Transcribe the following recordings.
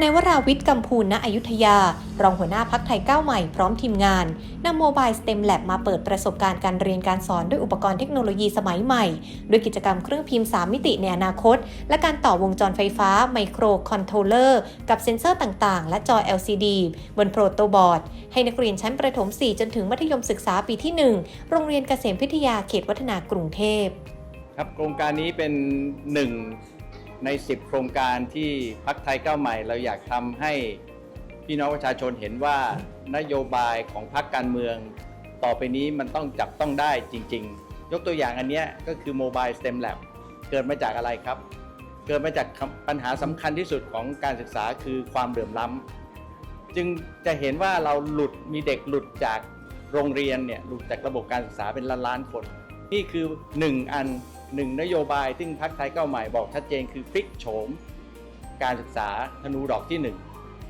นายวราวิทย์กัมพูลณอยุธยา รองหัวหน้าพักไทยก้าวใหม่พร้อมทีมงานนำโมบายสเต็มแลบมาเปิดประสบการณ์การเรียนการสอนด้วยอุปกรณ์เทคโนโลยีสมัยใหม่ ด้วยกิจกรรมเครื่องพิมพ์ 3 มิติในอนาคต และการต่อวงจรไฟฟ้าไมโครคอนโทรลเลอร์กับเซ็นเซอร์ต่างๆ และจอ LCD บนโปรโตบอร์ด ให้นักเรียนชั้นประถม 4 จนถึงมัธยมศึกษาปีที่ 1 โรงเรียนเกษมพิทยาเขตวัฒนากรุงเทพครับโครงการนี้เป็นหนึ่ง ใน 10 โครงการที่พักไทยก้าวใหม่ เราอยากทำให้พี่น้องประชาชนเห็นว่านโยบายของพักการเมือง ต่อไปนี้มันต้องจับต้องได้จริง ๆ ยกตัวอย่างอันนี้ก็คือ Mobile STEM Lab เกิดมาจากอะไรครับ เกิดมาจากปัญหาสำคัญที่สุดของการศึกษาคือความเหลื่อมล้ำจึงจะเห็นว่าเราหลุดมีเด็กหลุดจากโรงเรียนเนี่ยหลุดจากระบบการศึกษาเป็นล้านล้านๆคน นี่คือหนึ่งอัน หนึ่งนโยบายซึ่งพักไทยก้าวใหม่บอกชัดเจนคือพลิกโฉม การศึกษาธนูดอกที่หนึ่ง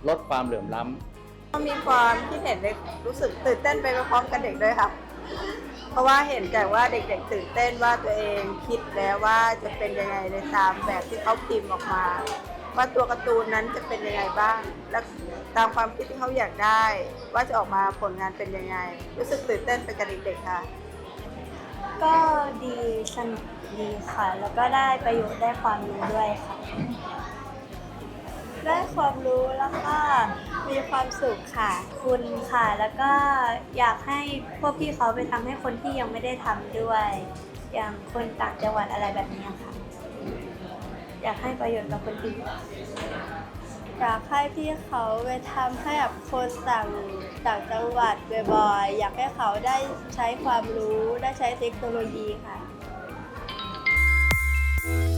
ลดความเหลื่อมล้ำก็มีความคิดเห็นเลยรู้สึกตื่นเต้นไปพร้อมๆกันเด็กด้วยค่ะ เพราะว่าเห็นแต่ว่าเด็กๆ ตื่นเต้นว่าตัวเองคิดแล้วว่าจะเป็นยังไงในตามแบบที่เขาพิมพ์ออกมา ว่าตัวการ์ตูนนั้นจะเป็นยังไงบ้าง และตามความคิดที่เขาอยากได้ ว่าจะออกมาผลงานเป็นยังไง รู้สึกตื่นเต้นไปกับเด็กๆค่ะ ก็ดี สนุกดีค่ะ แล้วก็ได้ประโยชน์ได้ความรู้ด้วยค่ะ ได้ความรู้แล้วก็มีความสุขค่ะ คุณค่ะ แล้วก็อยากให้พวกพี่เขาไปทำให้คนที่ยังไม่ได้ทำด้วย อย่างคนต่างจังหวัดอะไรแบบนี้ค่ะ อยากให้ประโยชน์กับคนอื่นอยากให้พี่เขาไปทำให้กับคนต่างต่างจังหวัดบ่อยๆอยากให้เขาได้ใช้ความรู้ได้ใช้เทคโนโลยีค่ะ Bye.